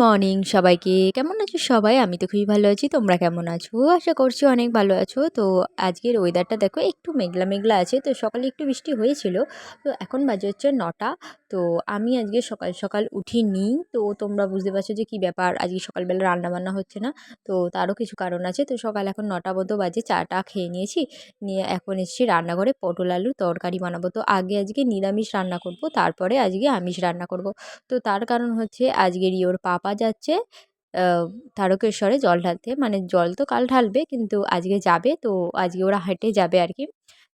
Morning, সবাইকে। কেমন আছো সবাই? আমি তো খুবই ভালো আছি, তোমরা কেমন আছো? আশা করছি অনেক ভালো আছো। তো আজকের ওয়েদারটা দেখো, একটু মেঘলা মেঘলা আছে। তো সকালে একটু বৃষ্টি হয়েছিল। তো এখন বাজে হচ্ছে নটা। তো আমি আজকে সকাল সকাল উঠিনি। তো তোমরা বুঝতে পারছ যে কী ব্যাপার? আজকে সকালবেলা রান্নাবান্না হচ্ছে না। তো তারও কিছু কারণ আছে। তো সকাল এখন নটা মতো বাজে, চাটা খেয়ে নিয়েছি। নিয়ে এখন এসেছি রান্নাঘরে পটল আলুর তরকারি বানাবো। তো আগে আজকে নিরামিষ রান্না করব, তারপরে আজকে আমিষ রান্না করব। তো তার কারণ হচ্ছে আজকে রিওর পাপা যাচ্ছে তারকেশ্বরে জল ঢালতে। মানে জল তো কাল ঢালবে, কিন্তু আজকে যাবে, তো আজকে ওরা হেঁটে যাবে আর কি।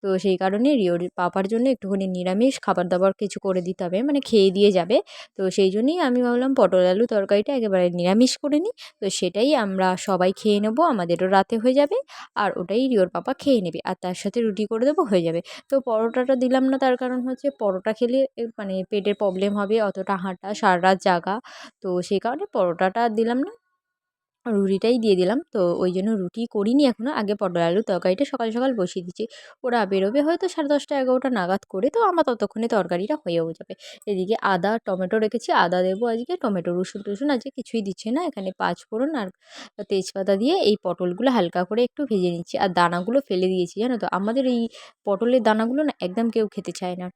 তো সেই কারণে রিওর পাপার জন্য একটুখানি নিরামিষ খাবার দাবার কিছু করে দিতে হবে মানে খেয়ে দিয়ে যাবে। তো সেই জন্যই আমি ভাবলাম পটল আলু তরকারিটা একেবারে নিরামিষ করে নিই। তো সেটাই আমরা সবাই খেয়ে নেব, আমাদেরও রাতে হয়ে যাবে, আর ওটাই রিওর পাপা খেয়ে নেবে, আর তার সাথে রুটি করে দেবো, হয়ে যাবে। তো পরোটাটা দিলাম না, তার কারণ হচ্ছে পরোটা খেলে মানে পেটের প্রবলেম হবে, অতটা হাঁটা সারা রাত জাগা। তো সেই কারণে পরোটাটা দিলাম না রুটিটাই দিয়ে দিলাম। তো ওই জন্য রুটি করিনি এখনও আগে পটল আলুর তরকারিটা সকাল সকাল বসিয়ে দিচ্ছি। ওরা বেরোবে হয়তো সাড়ে দশটা, এগারোটা নাগাদ করে। তো আমার ততক্ষণে তরকারিটা হয়েও যাবে। এদিকে আদা, টমেটো রেখেছি। আদা দেবো আজকে। টমেটো, রসুন, টসুন আজকে কিছুই দিচ্ছে না। এখানে পাঁচ ফোড়ন আর তেজপাতা দিয়ে এই পটলগুলো হালকা করে একটু ভেজে নিচ্ছি। আর দানাগুলো ফেলে দিয়েছি, জানো তো? আমাদের এই পটলের দানাগুলো না একদম কেউ খেতে চায় না।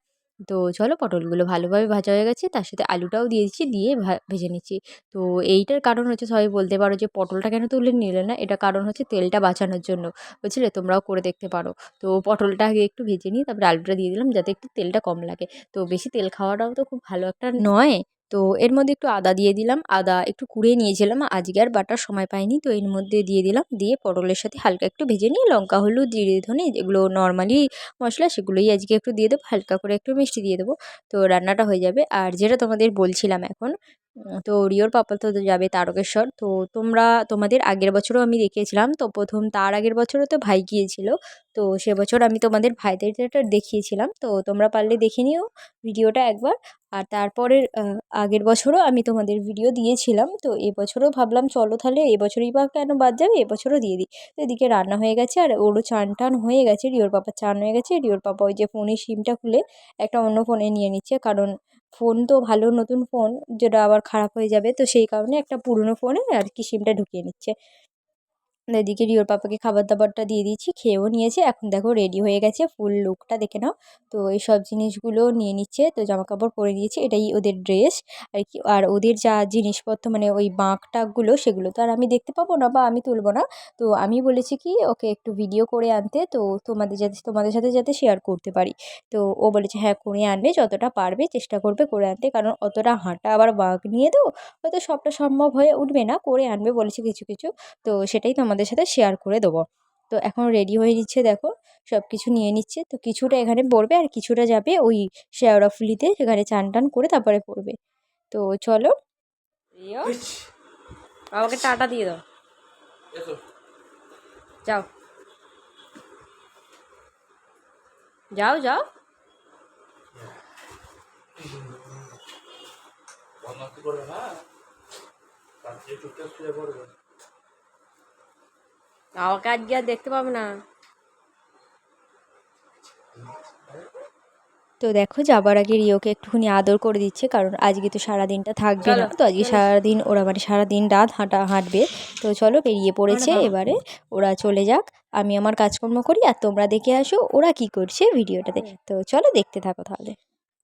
তো চলো পটলগুলো ভালোভাবে ভাজা হয়ে গেছে, তার সাথে আলুটাও দিয়ে দিচ্ছি, দিয়ে ভেজে নিচ্ছি। তো এইটার কারণ হচ্ছে সবাই বলতে পারো যে পটলটা কেন তুলে নিলে না, এটা কারণ হচ্ছে তেলটা বাঁচানোর জন্য। বুঝলে? তোমরাও করে দেখতে পারো। তো পটলটা আগে একটু ভেজে নিই তারপরে আলুটা দিয়ে দিলাম যাতে একটু তেলটা কম লাগে। তো বেশি তেল খাওয়াটাও তো খুব ভালো একটা নয়। তো এর মধ্যে একটু আদা দিয়ে দিলাম। আদা একটু কুড়িয়ে নিয়েছিলাম, আজকে আর বাটার সময় পাইনি। তো এর মধ্যে দিয়ে দিলাম। দিয়ে পটলের সাথে হালকা একটু ভেজে নিয়ে লঙ্কা, হলুদ, জিরে, ধনে যেগুলো নর্মালি মশলা সেগুলোই আজকে একটু দিয়ে দেবো। হালকা করে একটু মিষ্টি দিয়ে দেবো। তো রান্নাটা হয়ে যাবে। আর যেটা তোমাদের বলছিলাম এখন তো রিওর পাপা তো যাবে তারকেশ্বর। তো তোমরা, তোমাদের আগের বছরও আমি দেখিয়েছিলাম। তো প্রথম তার আগের বছরও তো ভাই গিয়েছিল। তো সে বছর আমি তোমাদের ভাইদের দেখিয়েছিলাম। তো তোমরা পারলে দেখে নিও ভিডিওটা একবার। আর তারপরের আগের বছরও আমি তোমাদের ভিডিও দিয়েছিলাম। তো এবছরও ভাবলাম, চলো তাহলে এবছরই বা কেন বাদ যাবে? এবছরও দিয়ে দিই। তো এদিকে রান্না হয়ে গেছে আর ওরও চান টান হয়ে গেছে, রিওর পাপার চান হয়ে গেছে। রিওর পাপা ওই যে ফোনের সিমটা খুলে একটা অন্য ফোনে নিয়ে নিচ্ছে। কারণ ফোন তো ভালো নতুন ফোন, যেটা আবার খারাপ হয়ে যাবে। তো সেই কারণে একটা পুরনো ফোনে আর কি সিমটা ঢুকিয়ে নিচ্ছে। এদিকে রিওর পাপাকে খাবার দাবারটা দিয়ে দিয়েছি, খেয়েও নিয়েছে। এখন দেখো রেডি হয়ে গেছে ফুল লুকটা দেখে নাও। তো এই সব জিনিসগুলো নিয়ে নিচ্ছে, তো জামা কাপড় পরে নিয়েছে, এটাই ওদের ড্রেস আর কি, আর ওদের যা জিনিসপত্র মানে ওই বাঁক টাকগুলো সেগুলো তো আর আমি দেখতে পাবো না বা আমি তুলবো না। তো আমি বলেছি কি, ওকে একটু ভিডিও করে আনতে, তো তোমাদের যাতে, তোমাদের সাথে যাতে শেয়ার করতে পারি। তো ও বলেছে হ্যাঁ করে আনবে, যতটা পারবে চেষ্টা করবে করে আনতে। কারণ অতটা হাঁটা আবার বাঁক নিয়ে তো হয়তো সবটা সম্ভব হয়ে উঠবে না, করে আনবে বলেছে কিছু কিছু। তো সেটাই তোমাদের তোমাদের সাথে শেয়ার করে দেবো। তো এখন রেডি হয়ে নিচ্ছে দেখো সব কিছু নিয়ে নিচ্ছে। তো কিছুটা এখানে পড়বে আর কিছুটা যাবে ওই শেওড়াফুলিতে সেখানে চান টান করে তারপরে পড়বে। তো চলো। বাবাকে টাটা দিয়ে দাও। যাও। যাও যাও। না? আমাকে আজকে আর দেখতে পাবে না। তো দেখো যাবার আগে রিওকে একটুখানি আদর করে দিচ্ছে কারণ আজকে তো সারাদিনটা থাকবে না। তো আজকে সারাদিন ওরা মানে সারাদিন রাত হাঁটা হাঁটবে। তো চলো বেরিয়ে পড়েছে এবারে। ওরা চলে যাক আমি আমার কাজকর্ম করি আর তোমরা দেখে আসো ওরা কি করছে ভিডিওটাতে। তো চলো দেখতে থাকো তাহলে।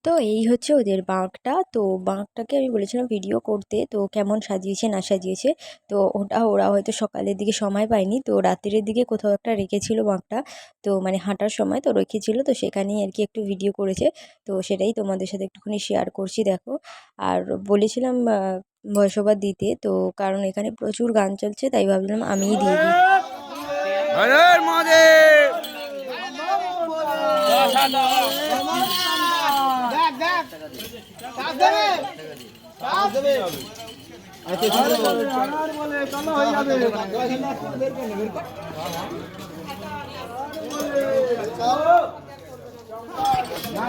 তো এই হচ্ছে ওদের বাঁকটা। তো বাঁকটাকে আমি বলেছিলাম ভিডিও করতে তো কেমন সাজিয়েছে না সাজিয়েছে তো ওটা ওরা হয়তো সকালের দিকে সময় পায়নি। তো রাত্রের দিকে কোথাও একটা রেখেছিল বাঁকটা তো মানে হাঁটার সময় তো রেখেছিল তো সেখানেই আর কি একটু ভিডিও করেছে। তো সেটাই তোমাদের সাথে একটুখানি শেয়ার করছি দেখো। আর বলেছিলাম ভয়েস ওভার দিতে তো কারণ এখানে প্রচুর গান চলছে তাই ভাবলাম আমিই দিয়ে দিই।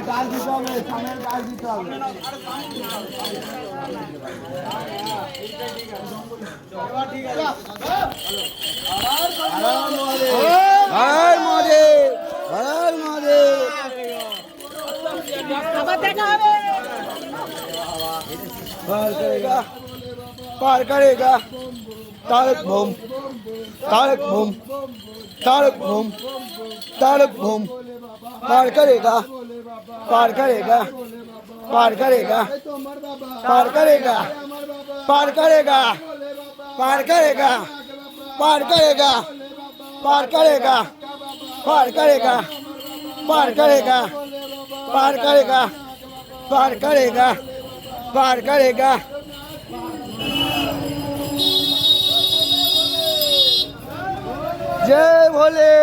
ডাল দিতে হবে সামনের ডাল দিতে হবে হর মহাদেব। হর মহাদেব। पार करेगा पार करेगा तारक भूम तारक भूम तारक भूम तारक भूम पार करेगा पार करेगा पार करेगा पार करेगा पार करेगा पार करेगा पार करेगा पार करेगा पार करेगा पार करेगा पार करेगा पार करेगा पार करेगा। जय भोले।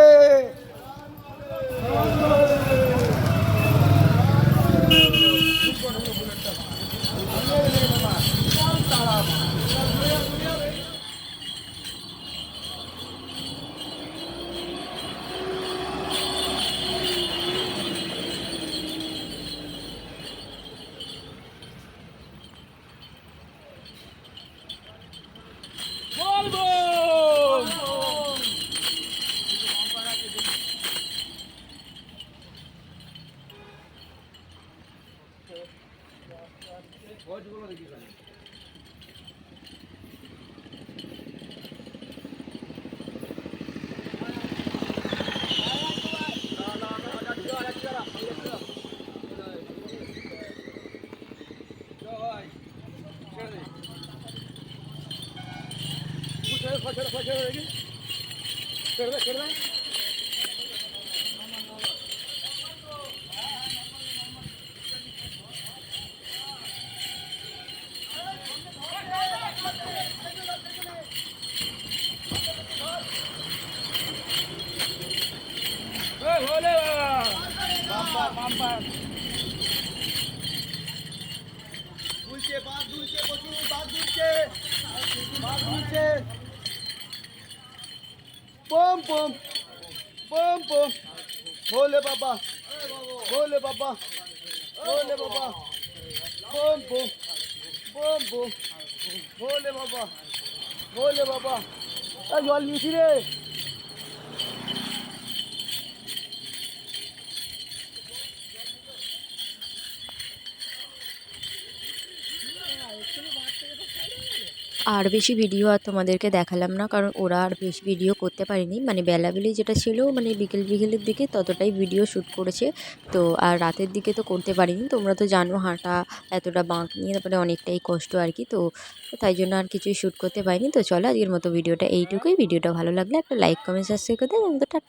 Bye. পম পম পম পম ভোলে বাবা ভোলে বাবা ভোলে বাবা পম পম পম পম ভোলে বাবা ভোলে বাবা জল নিয়েছি রে আর বেশি ভিডিও আর তোমাদেরকে দেখালাম না, কারণ ওরা আর বেশি ভিডিও করতে পারেনি। মানে বেলাবেলি যেটা ছিল মানে বিকেল বিকেলের দিকে ততটাই ভিডিও শ্যুট করেছে। তো আর রাতের দিকে তো করতে পারিনি। তোমরা তো জানো হাঁটা এতটা বাঁক নিয়ে, তারপরে অনেকটাই কষ্ট আর কি। তো তাই জন্য আর কিছুই শ্যুট করতে পারিনি। তো চলো আজকের মতো ভিডিওটা এইটুকুই। ভিডিওটা ভালো লাগলে একটা লাইক কমেন্ট সাবস্ক্রাইব করে দেয় তো